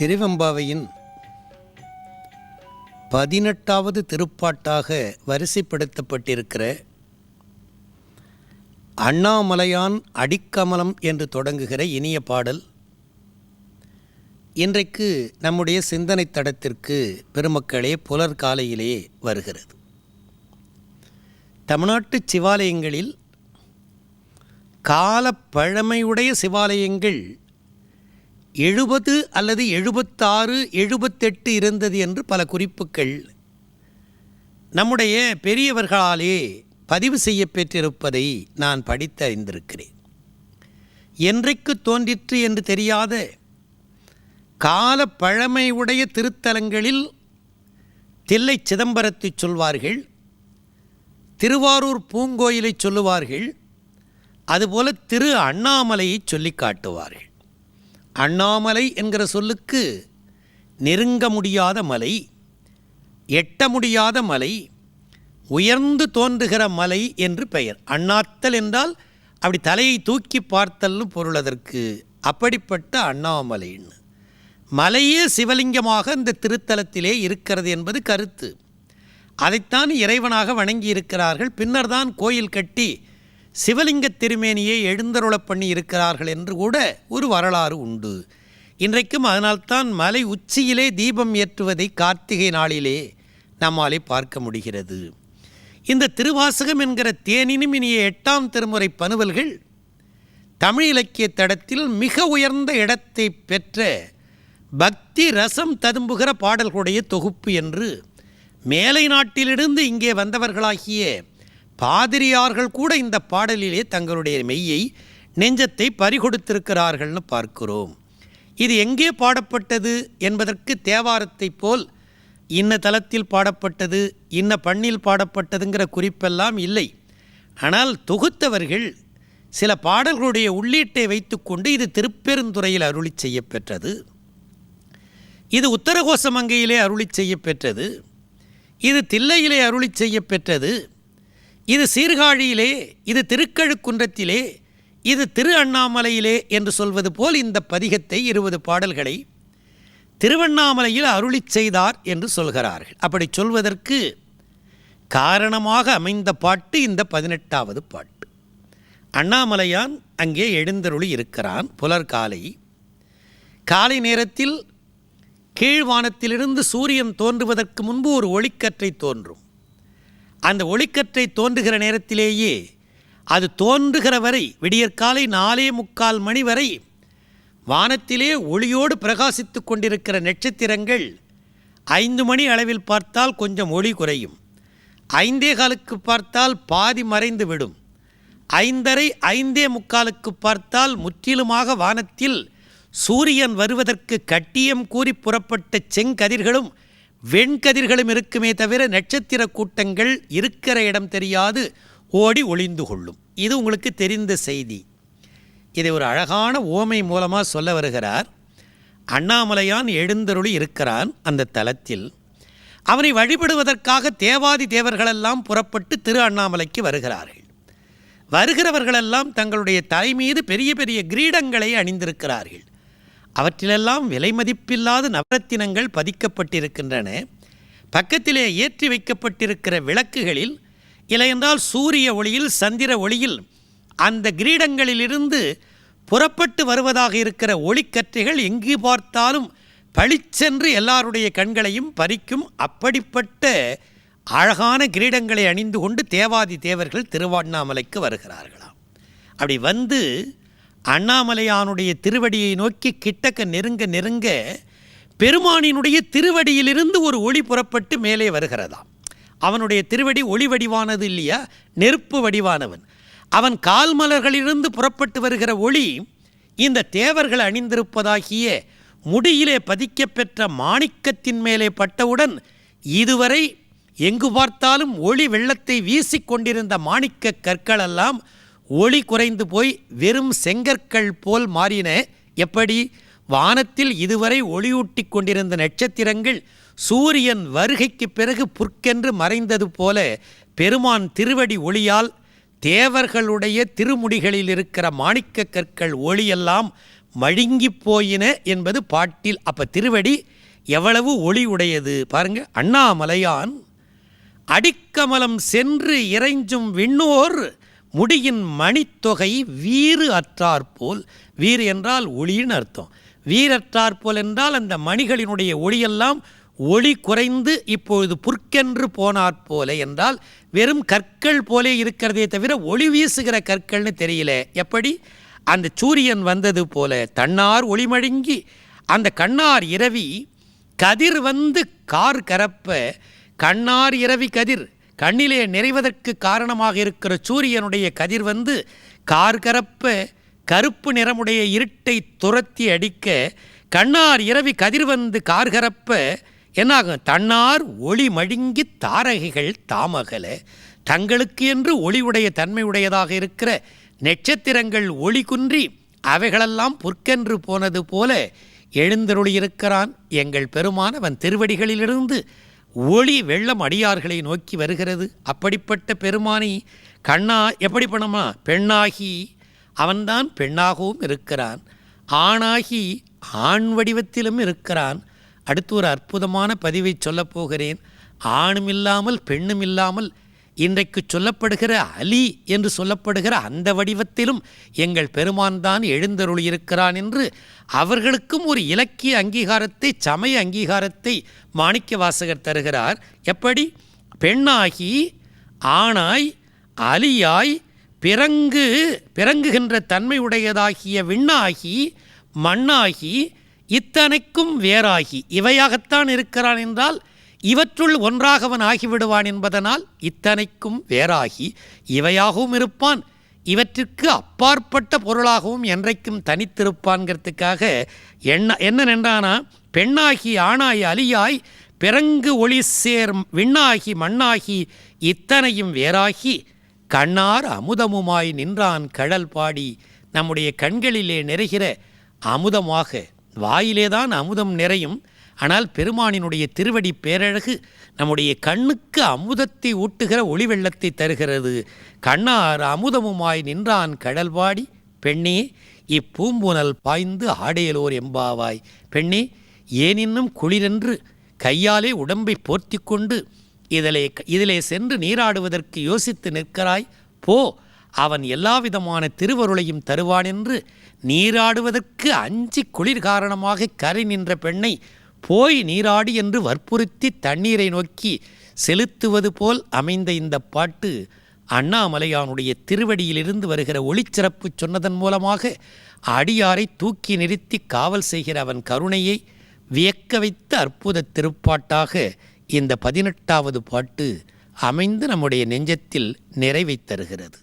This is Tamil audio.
திருவெம்பாவையின் பதினெட்டாவது திருப்பாட்டாக வரிசைப்படுத்தப்பட்டிருக்கிற அண்ணாமலையான் அடிக்கமலம் என்று தொடங்குகிற இனிய பாடல் இன்றைக்கு நம்முடைய சிந்தனை தடத்திற்கு பெருமக்களே புலர்காலையிலே வருகிறது. தமிழ்நாட்டு சிவாலயங்களில் கால பழமையுடைய சிவாலயங்கள் எழுபது அல்லது எழுபத்தாறு எழுபத்தெட்டு இருந்தது என்று பல குறிப்புகள் நம்முடைய பெரியவர்களாலே பதிவு செய்யப்பெற்றிருப்பதை நான் படித்து அறிந்திருக்கிறேன் என்றைக்கு தோன்றிற்று என்று தெரியாத கால பழமையுடைய திருத்தலங்களில் தில்லை சிதம்பரத்தை சொல்வார்கள் திருவாரூர் பூங்கோயிலை சொல்லுவார்கள் அதுபோல திரு அண்ணாமலையை சொல்லி காட்டுவார்கள். அண்ணாமலை என்கிற சொல்லுக்கு நெருங்க முடியாத மலை எட்ட முடியாத மலை உயர்ந்து தோன்றுகிற மலை என்று பெயர். அண்ணாத்தல் என்றால் அப்படி தலையை தூக்கி பார்த்தல்னு பொருள் அதற்கு. அப்படிப்பட்ட அண்ணாமலைன்னு. மலையே சிவலிங்கமாக இந்த திருத்தலத்திலே இருக்கிறது என்பது கருத்து. அதைத்தான் இறைவனாக வணங்கி இருக்கிறார்கள் பின்னர் தான் கோயில் கட்டி சிவலிங்க திருமேனியை எழுந்தருளப் பண்ணி இருக்கிறார்கள் என்று கூட ஒரு வரலாறு உண்டு. இன்றைக்கும் அதனால்தான் மலை உச்சியிலே தீபம் ஏற்றுவதை கார்த்திகை நாளிலே நம்மாலே பார்க்க முடிகிறது. இந்த திருவாசகம் என்கிற தேனினும் இனிய எட்டாம் திருமுறை பனுவல்கள் தமிழ் இலக்கிய தடத்தில் மிக உயர்ந்த இடத்தை பெற்ற பக்தி ரசம் ததும்புகிற பாடல்களுடைய தொகுப்பு என்று மேலை நாட்டிலிருந்து இங்கே வந்தவர்களாகிய பாதிரியார்கள் கூட இந்த பாடலிலே தங்களுடைய மெய்யை நெஞ்சத்தை பறிகொடுத்திருக்கிறார்கள்னு பார்க்கிறோம். இது எங்கே பாடப்பட்டது என்பதற்கு தேவாரத்தை போல் இன்ன தலத்தில் பாடப்பட்டது இன்ன பண்ணில் பாடப்பட்டதுங்கிற குறிப்பெல்லாம் இல்லை. ஆனால் தொகுத்தவர்கள் சில பாடல்களுடைய உள்ளீட்டை வைத்துக்கொண்டு இது திருப்பெருந்துறையில் அருளி செய்யப்பெற்றது. இது உத்தரகோசமங்கையிலே அருளி செய்யப்பெற்றது. இது தில்லையிலே அருளி செய்யப்பெற்றது. இது சீர்காழியிலே இது திருக்கழுக்குன்றத்திலே இது திரு அண்ணாமலையிலே என்று சொல்வது போல் இந்த பதிகத்தை இருபது பாடல்களை திருவண்ணாமலையில் அருளி செய்தார் என்று சொல்கிறார்கள். அப்படி சொல்வதற்கு காரணமாக அமைந்த பாட்டு இந்த பதினெட்டாவது பாட்டு. அண்ணாமலையான் அங்கே எழுந்தருளி இருக்கிறான் புலர்காலை. காலை நேரத்தில் கீழ்வானத்திலிருந்து சூரியன் தோன்றுவதற்கு முன்பு ஒரு ஒளிக்கற்றை தோன்றும். அந்த ஒளிக்கற்றை தோன்றுகிற நேரத்திலேயே அது தோன்றுகிற வரை விடியற்காலை நாலே முக்கால் மணி வரை வானத்திலே ஒளியோடு பிரகாசித்து கொண்டிருக்கிற நட்சத்திரங்கள் ஐந்து மணி அளவில் பார்த்தால் கொஞ்சம் ஒளி குறையும். ஐந்தே காலுக்கு பார்த்தால் பாதி மறைந்து விடும். ஐந்தரை ஐந்தே முக்காலுக்கு பார்த்தால் முற்றிலுமாக வானத்தில் சூரியன் வருவதற்கு கட்டியம் கூறி புறப்பட்ட செங்கதிர்களும் வெண்கதிர்களும் இருக்குமே தவிர நட்சத்திர கூட்டங்கள் இருக்கிற இடம் தெரியாது. ஓடி ஒளிந்து கொள்ளும். இது உங்களுக்கு தெரிந்த செய்தி. இதை ஒரு அழகான ஓமை மூலமாக சொல்ல வருகிறார். அண்ணாமலையான் எழுந்தருளி இருக்கிறான் அந்த தலத்தில். அவனை வழிபடுவதற்காக தேவாதி தேவர்களெல்லாம் புறப்பட்டு திரு அண்ணாமலைக்கு வருகிறார்கள். வருகிறவர்களெல்லாம் தங்களுடைய தலை மீது பெரிய பெரிய கிரீடங்களை அணிந்திருக்கிறார்கள். அவற்றிலெல்லாம் விலை மதிப்பில்லாத நவரத்தினங்கள் பதிக்கப்பட்டிருக்கின்றன. பக்கத்திலே ஏற்றி வைக்கப்பட்டிருக்கிற விளக்குகளில் இல்லையென்றால் சூரிய ஒளியில் சந்திர ஒளியில் அந்த கிரீடங்களிலிருந்து புறப்பட்டு வருவதாக இருக்கிற ஒளிக்கற்றைகள் எங்கு பார்த்தாலும் பளிச்சென்று எல்லாருடைய கண்களையும் பறிக்கும் அப்படிப்பட்ட அழகான கிரீடங்களை அணிந்து கொண்டு தேவாதி தேவர்கள் திருவண்ணாமலைக்கு வருகிறார்களாம். அப்படி வந்து அண்ணாமலையானுடைய திருவடியை நோக்கி கிட்டக்க நெருங்க நெருங்க பெருமானினுடைய திருவடியிலிருந்து ஒரு ஒளி புறப்பட்டு மேலே வருகிறதாம். அவனுடைய திருவடி ஒளி வடிவானது இல்லையா? நெருப்பு வடிவானவன். அவன் கால்மலர்களிலிருந்து புறப்பட்டு வருகிற ஒளி இந்த தேவர்கள் அணிந்திருப்பதாகிய முடியிலே பதிக்கப்பெற்ற மாணிக்கத்தின் மேலே பட்டவுடன் இதுவரை எங்கு பார்த்தாலும் ஒளி வெள்ளத்தை வீசிக்கொண்டிருந்த மாணிக்க கற்களெல்லாம் ஒளி குறைந்து போய் வெறும் செங்கற்கள் போல் மாறின. எப்படி? வானத்தில் இதுவரை ஒளியூட்டி கொண்டிருந்த நட்சத்திரங்கள் சூரியன் வருகைக்கு பிறகு புற்கென்று மறைந்தது போல பெருமான் திருவடி ஒளியால் தேவர்களுடைய திருமுடிகளில் இருக்கிற மாணிக்க கற்கள் ஒளியெல்லாம் மழுங்கிப் போயின என்பது பாட்டில். அப்போ திருவடி எவ்வளவு ஒளி உடையது பாருங்க. அண்ணாமலையான் அடிக்கமலம் சென்று இறைஞ்சும் விண்ணோர் முடியின் மணித்தொகை வீறு அற்றாற்போல் வீறு என்றால் ஒளின்னு அர்த்தம். வீரற்றாற்போல் என்றால் அந்த மணிகளினுடைய ஒளியெல்லாம் ஒளி குறைந்து இப்பொழுது புற்கென்று போனாற்போல என்றால் வெறும் கற்கள் போலே இருக்கிறதே தவிர ஒளி வீசுகிற கற்கள்னு தெரியல. எப்படி? அந்த சூரியன் வந்தது போல தன்னார் ஒளிமழுங்கி அந்த கண்ணார் இரவி கதிர் வந்து கார் கரப்ப கண்ணார் இரவி கதிர் கண்ணிலே நிறைவதற்கு காரணமாக இருக்கிற சூரியனுடைய கதிர் வந்து கார் கரப்ப கருப்பு நிறமுடைய இருட்டை துரத்தி அடிக்க கண்ணார் இரவி கதிர் வந்து கார்கரப்ப என்னாகும்? தன்னார் ஒளி மழுங்கி தாரகைகள் தாமகல. தங்களுக்கு என்று ஒளிவுடைய தன்மையுடையதாக இருக்கிற நட்சத்திரங்கள் ஒளி குன்றி அவைகளெல்லாம் புற்கென்று போனது போல எழுந்தருளியிருக்கிறான் எங்கள் பெருமானவன் திருவடிகளிலிருந்து. ஒளி வெள்ளம் அடியார்களை நோக்கி வருகிறது. அப்படிப்பட்ட பெருமானை கண்ணா எப்படி பண்ணுமா? பெண்ணாகி அவன்தான் பெண்ணாகவும் இருக்கிறான். ஆணாகி ஆண் வடிவத்திலும் இருக்கிறான். அடுத்து ஒரு அற்புதமான பதிவை சொல்லப் போகிறேன். ஆணும் இல்லாமல் பெண்ணும் இல்லாமல் இன்றைக்கு சொல்லப்படுகிற அலி என்று சொல்லப்படுகிற அந்த வடிவத்திலும் எங்கள் பெருமான் தான் எழுந்தருளியிருக்கிறான் என்று அவர்களுக்கும் ஒரு இலக்கிய அங்கீகாரத்தை சமய அங்கீகாரத்தை மாணிக்க வாசகர் தருகிறார். எப்படி? பெண்ணாகி ஆணாய் அலியாய் பிறங்கு பிறங்குகின்ற தன்மையுடையதாகிய விண்ணாகி மண்ணாகி இத்தனைக்கும் வேறாகி. இவையாகத்தான் இருக்கிறான் என்றால் இவற்றுள் ஒன்றாகவன் ஆகிவிடுவான் என்பதனால் இத்தனைக்கும் வேறாகி இவையாகவும் இருப்பான். இவற்றிற்கு அப்பாற்பட்ட பொருளாகவும் என்றைக்கும் தனித்திருப்பான்கிறதுக்காக என்ன என்ன நின்றானா பெண்ணாகி ஆணாய் அலியாய் பிறங்கு ஒளி சேர் விண்ணாகி மண்ணாகி இத்தனையும் வேறாகி கண்ணார் அமுதமுமாய் நின்றான் கடல் பாடி. நம்முடைய கண்களிலே நிறைகிற அமுதமாக வாயிலேதான் அமுதம் நிறையும் ஆனால் பெருமானினுடைய திருவடி பேரழகு நம்முடைய கண்ணுக்கு அமுதத்தை ஊட்டுகிற ஒளி வெள்ளத்தை தருகிறது. கண்ணார் அமுதமுமாய் நின்றான் கடல்பாடி பெண்ணே இப்பூம்புனல் பாய்ந்து ஆடையலோர் எம்பாவாய். பெண்ணே ஏனின்னும் குளிரென்று கையாலே உடம்பை போர்த்தி கொண்டு இதிலே இதிலே சென்று நீராடுவதற்கு யோசித்து நிற்கிறாய். போ அவன் எல்லாவிதமான திருவருளையும் தருவான் என்று நீராடுவதற்கு அஞ்சி குளிர் காரணமாக கரை நின்ற பெண்ணை போய் நீராடி என்று வற்புறுத்தி தண்ணீரை நோக்கி செலுத்துவது போல் அமைந்த இந்த பாட்டு அண்ணாமலையானுடைய திருவடியிலிருந்து வருகிற ஒளிச்சிறப்பு சொன்னதன் மூலமாக அடியாரை தூக்கி நிறுத்தி காவல் செய்கிற அவன் கருணையை வியக்க வைத்த அற்புத திருப்பாட்டாக இந்த பதினெட்டாவது பாட்டு அமைந்து நம்முடைய நெஞ்சத்தில் நிறைவை தருகிறது.